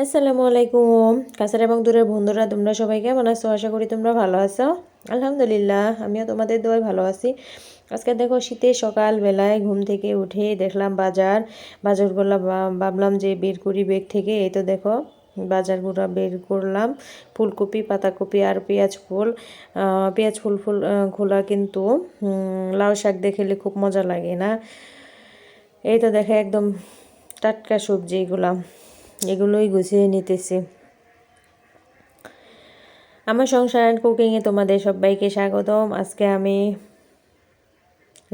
আসসালামু আলাইকুম কাছের এবং দূরের বন্ধুরা, তোমরা সবাই কেমন আছো? আশা করি তোমরা ভালো আছো। আলহামদুলিল্লাহ, আমিও তোমাদের দোয়াই ভালো আছি। আজকে দেখো, শীতের সকালবেলায় ঘুম থেকে উঠে দেখলাম বাজার বাজারগুলো ভাবলাম যে বের করি বেগ থেকে। এই তো দেখো বাজারগুলো বের করলাম। ফুলকপি, পাতাকপি আর পেঁয়াজ ফুল পেঁয়াজ ফুল ফুল খোলা কিন্তু লাউ শাক দেখলে খুব মজা লাগে না। এই তো দেখে, একদম টাটকা সবজি এগুলা। এগুলোই গুছিয়ে নিতেছি। আমার সংসার অ্যান্ড কুকিংয়ে তোমাদের সবাইকে স্বাগতম। আজকে আমি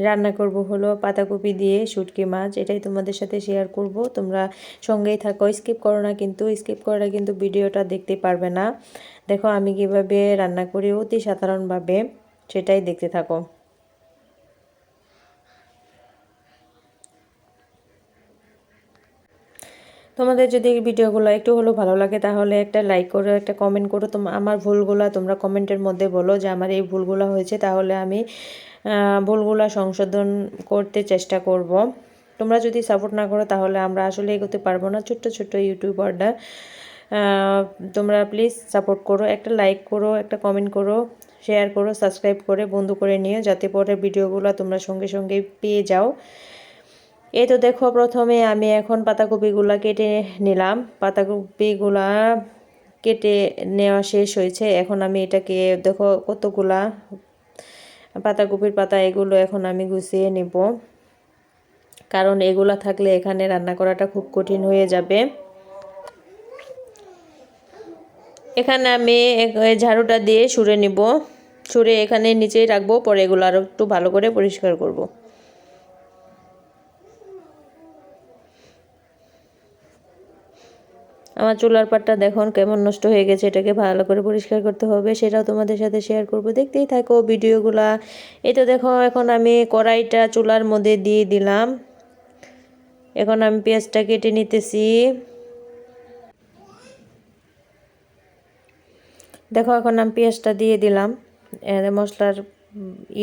রান্না করব হলো পাতাকপি দিয়ে শুটকি মাছ। এটাই তোমাদের সাথে শেয়ার করব। তোমরা সঙ্গেই থাকো। স্কিপ করো না কিন্তু স্কিপ করা কিন্তু ভিডিওটা দেখতে পারবে না। দেখো আমি কীভাবে রান্না করি অতি সাধারণভাবে, সেটাই দেখতে থাকো। তোমাদের যদি এই ভিডিওগুলো একটু হলেও ভালো লাগে, তাহলে একটা লাইক করো, একটা কমেন্ট করো। তোমার আমার ভুলগুলো তোমরা কমেন্টের মধ্যে বলো যে আমার এই ভুলগুলো হয়েছে, তাহলে আমি ভুলগুলো সংশোধন করতে চেষ্টা করব। তোমরা যদি সাপোর্ট না করো, তাহলে আমরা আসলে এগোতে পারব না। ছোট্ট ছোট্ট ইউটিউবাররা তোমরা প্লিজ সাপোর্ট করো। একটা লাইক করো, একটা কমেন্ট করো শেয়ার করো সাবস্ক্রাইব করে বন্ধু করে নিও, যাতে পরে ভিডিওগুলো তোমরা সঙ্গে সঙ্গে পেয়ে যাও। এই তো দেখো, প্রথমে আমি এখন পাতাকপিগুলা কেটে নিলাম। পাতাকপিগুলা কেটে নেওয়া শেষ হয়েছে। এখন আমি এটাকে, দেখো কতগুলা পাতাকপির পাতা, এগুলো এখন আমি গুছিয়ে নিব। কারণ এগুলা থাকলে এখানে রান্না করাটা খুব কঠিন হয়ে যাবে। এখানে আমি ঝাড়ুটা দিয়ে সুরে নিব। সুরে এখানে নিচেই রাখব, পরে এগুলো আরও একটু ভালো করে পরিষ্কার করব। আমার চুলার পাটটা দেখুন কেমন নষ্ট হয়ে গেছে, এটাকে ভালো করে পরিষ্কার করতে হবে, সেটাও তোমাদের সাথে শেয়ার করব। দেখতেই থাকো ভিডিওগুলা। এই তো দেখো, এখন আমি কড়াইটা চুলার মধ্যে দিয়ে দিলাম। এখন আমি পেঁয়াজটা কেটে নিতেছি। দেখো, এখন আমি পেঁয়াজটা দিয়ে দিলাম। মশলার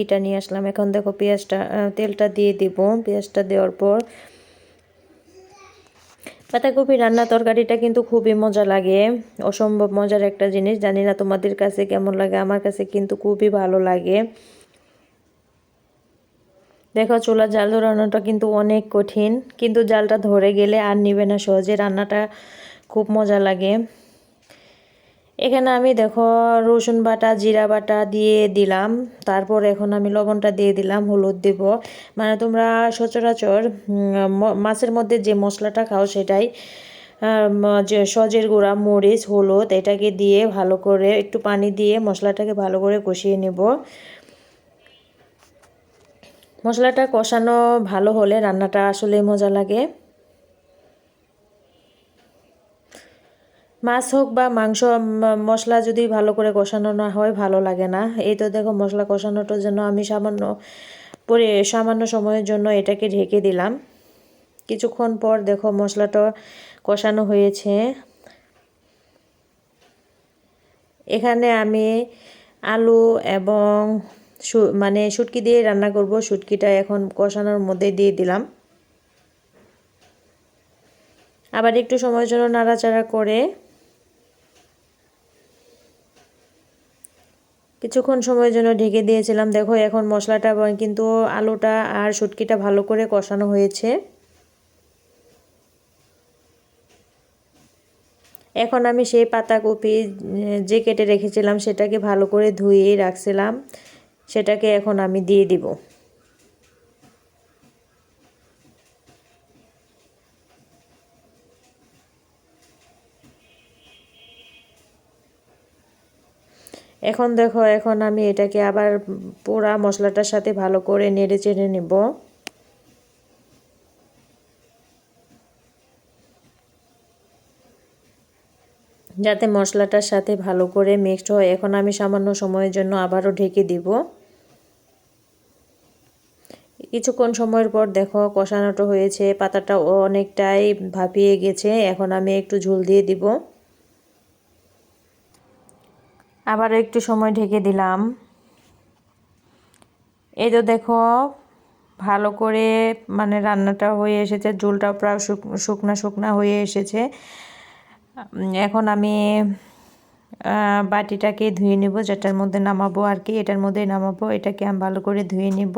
ইটা নিয়ে আসলাম। এখন দেখো, পেঁয়াজটা তেলটা দিয়ে দিব। পেঁয়াজটা দেওয়ার পর পাতাকপি রান্না তরকারিটা কিন্তু খুবই মজা লাগে, অসম্ভব মজার একটা জিনিস। জানি না তোমাদের কাছে কেমন লাগে, আমার কাছে কিন্তু খুবই ভালো লাগে। দেখো চুলা জাল ধরানোটা কিন্তু অনেক কঠিন, কিন্তু জালটা ধরে গেলে আর নিবে না সহজে, রান্নাটা খুব মজা লাগে। এখানে আমি দেখো রসুন বাটা, জিরা বাটা দিয়ে দিলাম। তারপর এখন আমি লবণটা দিয়ে দিলাম, হলুদ দেব। মানে তোমরা সচরাচর মাছের মধ্যে যে মশলাটা খাও সেটাই যে সজের গুঁড়া, মরিচ, হলুদ, এটাকে দিয়ে ভালো করে একটু পানি দিয়ে মশলাটাকে ভালো করে কষিয়ে নেব। মশলাটা কষানো ভালো হলে রান্নাটা আসলে মজা লাগে। মাছ হোক বা মাংস মশলা যদি ভালো করে কষানো না হয়, ভালো লাগে না। এই তো দেখো মশলা কষানোটার জন্য আমি সামান্য পরে, সামান্য সময়ের জন্য এটাকে ঢেকে দিলাম। কিছুক্ষণ পর দেখো মশলাটা কষানো হয়েছে। এখানে আমি আলু এবং মানে শুটকি দিয়ে রান্না করব। শুটকিটা এখন কষানোর মধ্যে দিয়ে দিলাম। আবার একটু সময়ের জন্য নাড়াচাড়া করে কিছুক্ষণ সময়ের জন্য ঢেকে দিয়েছিলাম। দেখো, এখন মশলাটা কিন্তু আলুটা আর শুটকিটা ভালো করে কষানো হয়েছে। এখন আমি সেই পাতাকপি যে কেটে রেখেছিলাম, সেটাকে ভালো করে ধুয়ে রাখছিলাম। সেটাকে এখন আমি দিয়ে দিব। এখন দেখো, এখন আমি এটাকে আবার পোড়া মশলাটার সাথে ভালো করে নেড়ে চেড়ে নেব। যাতে মশলাটার সাথে ভালো করে মিক্সড হয়। এখন আমি সামান্য সময়ের জন্য আবারও ঢেকে দিব। কিছুক্ষণ সময়ের পর দেখো, কষানোটা হয়েছে পাতাটা অনেকটাই ভাপিয়ে গেছে। এখন আমি একটু ঝোল দিয়ে দিব। আবার একটু সময় ঢেকে দিলাম। এই তো দেখো, ভালো করে মানে রান্নাটা হয়ে এসেছে ঝোলটা প্রায় শুকনা শুকনা হয়ে এসেছে। এখন আমি বাটিটাকে ধুয়ে নেব, যেটার মধ্যে নামাবো আর কি, এটার মধ্যে নামাবো, এটাকে আমি ভালো করে ধুয়ে নিব।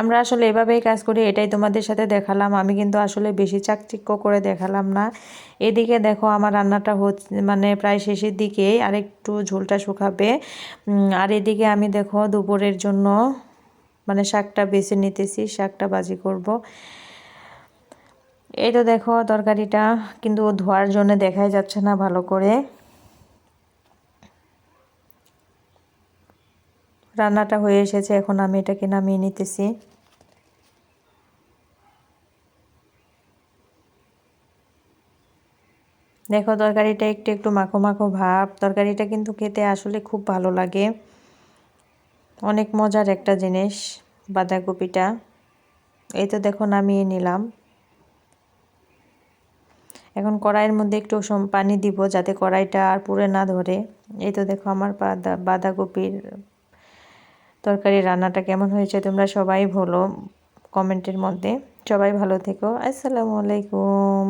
আমরা আসলে এভাবেই কাজ করি, এটাই তোমাদের সাথে দেখালাম। আমি কিন্তু আসলে বেশি চাকচিক্য করে দেখালাম না। এদিকে দেখো আমার রান্নাটা হচ্ছে মানে প্রায় শেষের দিকেই আর একটু ঝোলটা শুকাবে। আর এদিকে আমি দেখো দুপুরের জন্য মানে শাকটা বেছে নিতেছি, শাকটা বাজি করব। এই তো দেখো তরকারিটা, কিন্তু ধোয়ার জন্য দেখাই যাচ্ছে না ভালো করে। রান্নাটা হয়ে এসেছে, এখন আমি এটাকে নামিয়ে নিতেছি। দেখো, তরকারিটা একটু একটু মাখো মাখো ভাব। তরকারিটা কিন্তু খেতে আসলে খুব ভালো লাগে। অনেক মজার একটা জিনিস, বাঁধাকপিটা। এই তো দেখো, নামিয়ে নিলাম। এখন কড়াইয়ের মধ্যে একটু পানি দিব যাতে কড়াইটা আর পুড়ে না ধরে। এই তো দেখো, আমার বাঁধাকপির তরকারি রান্নাটা কেমন হয়েছে তোমরা সবাই বলো কমেন্টের মধ্যে। সবাই ভালো থেকো। আসসালামু আলাইকুম।